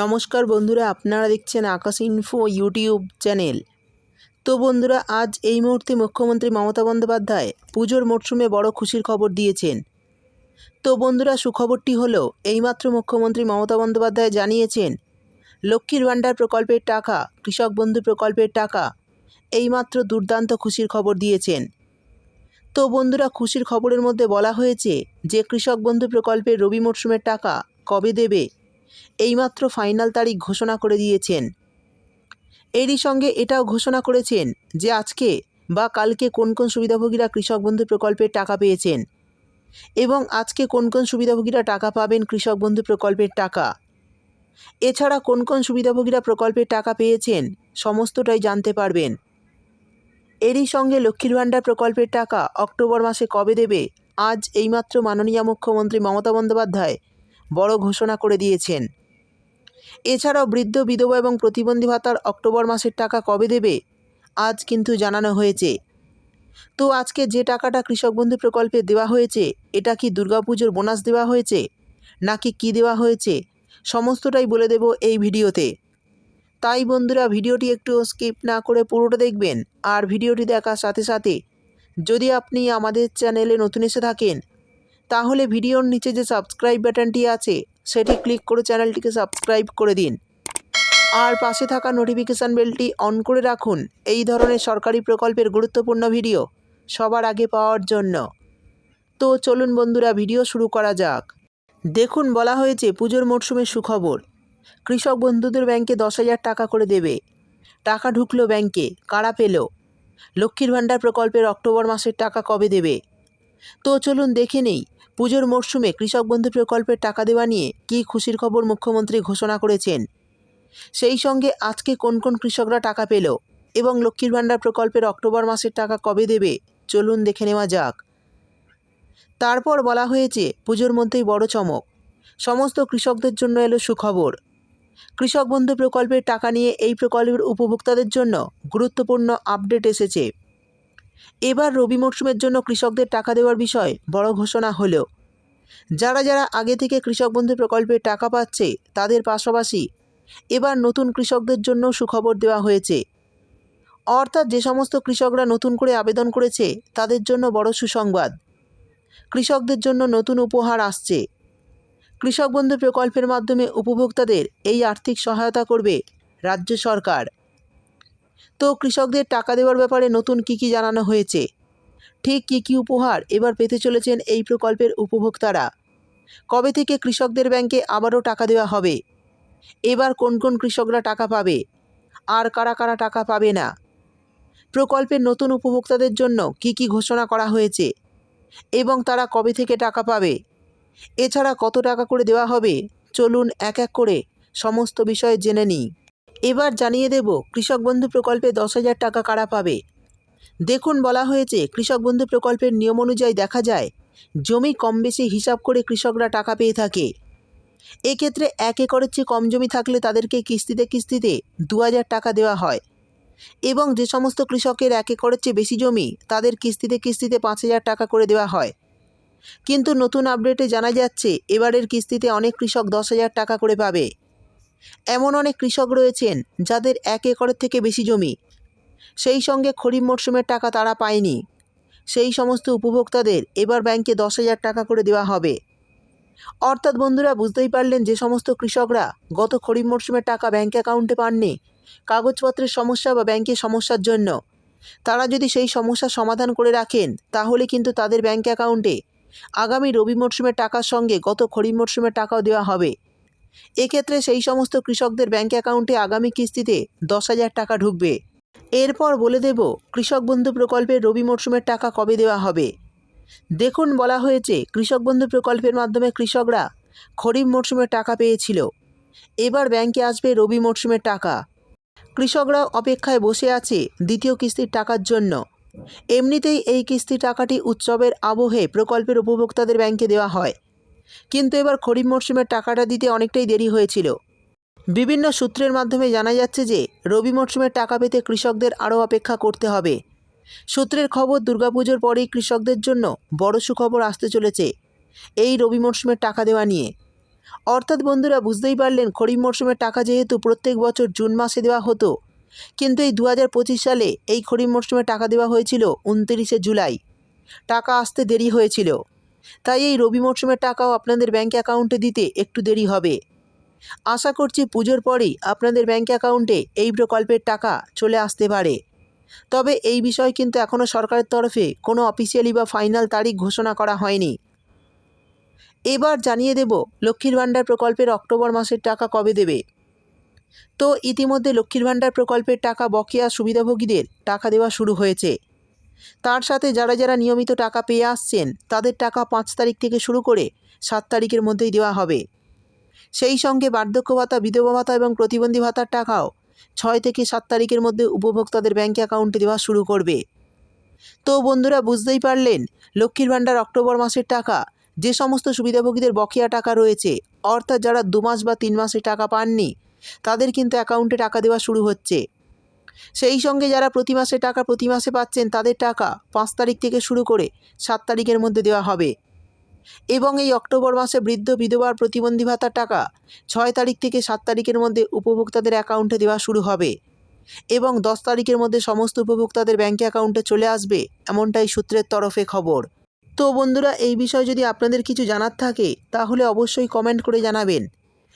নমস্কার বন্ধুরা, আপনারা দেখছেন আকাশ ইনফো ইউটিউব চ্যানেল তো বন্ধুরা, আজ এই মুহূর্তে মুখ্যমন্ত্রী মমতা বন্দ্যোপাধ্যায় পুজোর মরশুমে বড় খুশির খবর দিয়েছেন। তো বন্ধুরা, সুখবরটি হলো, এইমাত্র মুখ্যমন্ত্রী মমতা বন্দ্যোপাধ্যায় জানিয়েছেন, লক্ষ্মীর ভাণ্ডার প্রকল্পের টাকা, কৃষক বন্ধু প্রকল্পের টাকা, এইমাত্র দুর্দান্ত খুশির খবর দিয়েছেন। তো বন্ধুরা, খুশির খবরের মধ্যে বলা হয়েছে যে, কৃষক বন্ধু প্রকল্পের রবি মরশুমের টাকা কবে দেবে? এইমাত্র ফাইনাল তারিখ ঘোষণা করে দিয়েছেন। এরই সঙ্গে এটাও ঘোষণা করেছেন যে আজকে বা কালকে কোন কোন সুবিধাভোগীরা কৃষক বন্ধু প্রকল্পের টাকা পেয়েছেন এবং আজকে কোন কোন সুবিধাভোগীরা টাকা পাবেন কৃষক বন্ধু প্রকল্পের টাকা। এছাড়া কোন কোন সুবিধাভোগীরা প্রকল্পের টাকা পেয়েছেন সমস্তটাই জানতে পারবেন। এরই সঙ্গে লক্ষ্মীর ভাণ্ডার প্রকল্পের টাকা অক্টোবর মাসে কবে দেবে, আজ এইমাত্র মাননীয় মুখ্যমন্ত্রী মমতা বন্দ্যোপাধ্যায় বড় ঘোষণা করে দিয়েছেন। এছাড়াও বৃদ্ধ, বিধবা এবং প্রতিবন্ধী ভাতার অক্টোবর মাসের টাকা কবে দেবে? আজ কিন্তু জানানো হয়েছে। তো আজকে যে টাকাটা কৃষক বন্ধু প্রকল্পে দেওয়া হয়েছে, এটা কি দুর্গাপুজোর বোনাস দেওয়া হয়েছে? নাকি কি দেওয়া হয়েছে? সমস্তটাই বলে দেব এই ভিডিওতে। তাই বন্ধুরা, ভিডিওটি একটু স্কিপ না করে পুরোটা দেখবেন। আর ভিডিওটি দেখার সাথে সাথে যদি আপনি আমাদের চ্যানেলে নতুন এসে থাকেন তাহলে ভিডিওর নিচে যে সাবস্ক্রাইব বাটনটি আছে, সেটি ক্লিক করে চ্যানেলটিকে সাবস্ক্রাইব করে দিন। আর পাশে থাকা নোটিফিকেশান বেলটি অন করে রাখুন। এই ধরনের সরকারি প্রকল্পের গুরুত্বপূর্ণ ভিডিও সবার আগে পাওয়ার জন্য। তো চলুন বন্ধুরা, ভিডিও শুরু করা যাক। দেখুন, বলা হয়েছে পুজোর মরশুমের সুখবর। কৃষক বন্ধুদের ব্যাংকে দশ হাজার টাকা করে দেবে। টাকা ঢুকলো ব্যাংকে, কারা পেল? লক্ষ্মীর ভাণ্ডার প্রকল্পের অক্টোবর মাসের টাকা কবে দেবে? তো চলুন দেখে নেই, পুজোর মরশুমে কৃষক বন্ধু প্রকল্পের টাকা দেওয়া নিয়ে কী খুশির খবর মুখ্যমন্ত্রী ঘোষণা করেছেন? সেই সঙ্গে আজকে কোন কোন কৃষকরা টাকা পেল এবং লক্ষ্মীর ভাণ্ডার প্রকল্পের অক্টোবর মাসের টাকা কবে দেবে? চলুন দেখে নেওয়া যাক। তারপর বলা হয়েছে, পুজোর মধ্যেই বড় চমক। সমস্ত কৃষকদের জন্য এলো সুখবর। কৃষক বন্ধু প্রকল্পের টাকা নিয়ে এই প্রকল্পের উপভোক্তাদের জন্য গুরুত্বপূর্ণ আপডেট এসেছে। এবার রবি মরশুমের জন্য কৃষকদের টাকা দেওয়ার বিষয় বড় ঘোষণা হলো যারা যারা আগে থেকে কৃষক বন্ধু প্রকল্পের টাকা পাচ্ছে, তাদের পাশাপাশি এবার নতুন কৃষকদের জন্য সুখবর দেওয়া হয়েছে। অর্থাৎ যে সমস্ত কৃষকরা নতুন করে আবেদন করেছে, তাদের জন্য বড় সুসংবাদ। কৃষকদের জন্য নতুন উপহার আসছে। কৃষক বন্ধু প্রকল্পের মাধ্যমে উপভোক্তাদের এই আর্থিক সহায়তা করবে রাজ্য সরকার। তো কৃষকদের টাকা দেওয়ার ব্যাপারে নতুন কী কী জানানো হয়েছে? ঠিক কী কী উপহার এবার পেতে চলেছেন এই প্রকল্পের উপভোক্তারা। কবে থেকে কৃষকদের ব্যাংকে আবারও টাকা দেওয়া হবে? এবার কোন কোন কৃষকরা টাকা পাবে? আর কারা কারা টাকা পাবে না? প্রকল্পের নতুন উপভোক্তাদের জন্য কি কি ঘোষণা করা হয়েছে? এবং তারা কবে থেকে টাকা পাবে? এছাড়া কত টাকা করে দেওয়া হবে? চলুন এক এক করে সমস্ত বিষয়ে জেনে নিই। এবার জানিয়ে দেব, কৃষক বন্ধু প্রকল্পে দশ হাজার টাকা কারা পাবে। দেখুন, বলা হয়েছে, কৃষক বন্ধু প্রকল্পের নিয়ম অনুযায়ী দেখা যায়, জমি কম বেশি হিসাব করে কৃষকরা টাকা পেয়ে থাকে। এক্ষেত্রে এক একরের চেয়ে কম জমি থাকলে তাদেরকে কিস্তিতে কিস্তিতে দু হাজার টাকা দেওয়া হয়। এবং যে সমস্ত কৃষকের এক একরের চেয়ে বেশি জমি, তাদের কিস্তিতে কিস্তিতে পাঁচ হাজার টাকা করে দেওয়া হয়। কিন্তু নতুন আপডেটে জানা যাচ্ছে, এবারের কিস্তিতে অনেক কৃষক দশ হাজার টাকা করে পাবে। এমন অনেক কৃষক রয়েছেন যাদের এক একরের থেকে বেশি জমি। সেই সঙ্গে খরিফ মরশুমের টাকা তারা পায়নি। সেই সমস্ত উপভোক্তাদের এবার ব্যাংকে দশ হাজার টাকা করে দেওয়া হবে। অর্থাৎ বন্ধুরা, বুঝতেই পারলেন যে সমস্ত কৃষকরা গত খরিফ মরশুমের টাকা ব্যাংক অ্যাকাউন্টে পাননি। কাগজপত্রের সমস্যা বা ব্যাংকের সমস্যার জন্য। তারা যদি সেই সমস্যার সমাধান করে রাখেন, তাহলে কিন্তু তাদের ব্যাংক অ্যাকাউন্টে আগামী রবি মরশুমের টাকার সঙ্গে গত খরিফ মরশুমের টাকাও দেওয়া হবে। এক্ষেত্রে সেই সমস্ত কৃষকদের ব্যাংক অ্যাকাউন্টে আগামী কিস্তিতে দশ হাজার টাকা ঢুকবে। এরপর বলে দেব, কৃষক বন্ধু প্রকল্পের রবি মরশুমের টাকা কবে দেওয়া হবে? দেখুন, বলা হয়েছে, কৃষক বন্ধু প্রকল্পের মাধ্যমে কৃষকরা খরিফ মরশুমের টাকা পেয়েছিল। এবার ব্যাংকে আসবে রবি মরশুমের টাকা। কৃষকরা অপেক্ষায় বসে আছে দ্বিতীয় কিস্তির টাকার জন্য। এমনিতেই এই কিস্তি টাকাটি উৎসবের আবহে প্রকল্পের উপভোক্তাদের ব্যাংকে দেওয়া হয়। কিন্তু এবার খরিফ মরশুমের টাকাটা দিতে অনেকটাই দেরি হয়েছিল। বিভিন্ন সূত্রের মাধ্যমে জানা যাচ্ছে যে, রবি মরশুমের টাকা পেতে কৃষকদের আরও অপেক্ষা করতে হবে। সূত্রের খবর, দুর্গাপুজোর পরেই কৃষকদের জন্য বড় সুখবর আসতে চলেছে এই রবি মরশুমের টাকা দেওয়া নিয়ে। অর্থাৎ বন্ধুরা, বুঝতেই পারলেন, খরিফ মরশুমের টাকা যেহেতু প্রত্যেক বছর জুন মাসে দেওয়া হতো, কিন্তু এই দু হাজার পঁচিশ সালে এই খরিফ মরশুমে টাকা দেওয়া হয়েছিল উনতিরিশে জুলাই। টাকা আসতে দেরি হয়েছিল। তাই এই রবি মরশুমের টাকাও আপনাদের ব্যাঙ্ক অ্যাকাউন্টে দিতে একটু দেরি হবে। আশা করছি পুজোর পরেই আপনাদের ব্যাঙ্ক অ্যাকাউন্টে এই প্রকল্পের টাকা চলে আসতে পারে। তবে এই বিষয়ে কিন্তু এখনও সরকারের তরফে কোনো অফিসিয়ালি বা ফাইনাল তারিখ ঘোষণা করা হয়নি। এবার জানিয়ে দেব লক্ষ্মীর ভাণ্ডার প্রকল্পের অক্টোবর মাসের টাকা কবে দেবে। তো ইতিমধ্যে লক্ষ্মীর ভাণ্ডার প্রকল্পের টাকা বকেয়া সুবিধাভোগীদের টাকা দেওয়া শুরু হয়েছে। তার সাথে যারা যারা নিয়মিত টাকা পেয়ে আসছেন, তাদের টাকা পাঁচ তারিখ থেকে শুরু করে সাত তারিখের মধ্যেই দেওয়া হবে। সেই সঙ্গে বার্ধক্য ভাতা, বিধবা ভাতা এবং প্রতিবন্ধী ভাতার টাকাও ছয় থেকে সাত তারিখের মধ্যে উপভোক্তাদের ব্যাঙ্ক অ্যাকাউন্টে দেওয়া শুরু করবে। তো বন্ধুরা, বুঝতেই পারলেন, লক্ষ্মীর ভাণ্ডার অক্টোবর মাসের টাকা, যে সমস্ত সুবিধাভোগীদের বকেয়া টাকা রয়েছে, অর্থাৎ যারা দু মাস বা তিন মাসে টাকা পাননি, তাদের কিন্তু অ্যাকাউন্টে টাকা দেওয়া শুরু হচ্ছে। সেই সঙ্গে যারা প্রতি মাসে টাকা প্রতি মাসে পাচ্ছেন, তাদের টাকা পাঁচ তারিখ থেকে শুরু করে সাত তারিখের মধ্যে দেওয়া হবে। এবং এই অক্টোবর মাসে বৃদ্ধ বিধবার প্রতিবন্ধী ভাতার টাকা ছয় তারিখ থেকে সাত তারিখের মধ্যে উপভোক্তাদের অ্যাকাউন্টে দেওয়া শুরু হবে। এবং দশ তারিখের মধ্যে সমস্ত উপভোক্তাদের ব্যাঙ্কে অ্যাকাউন্টে চলে আসবে, এমনটাই সূত্রের তরফে খবর। তো বন্ধুরা, এই বিষয়ে যদি আপনাদের কিছু জানার থাকে, তাহলে অবশ্যই কমেন্ট করে জানাবেন।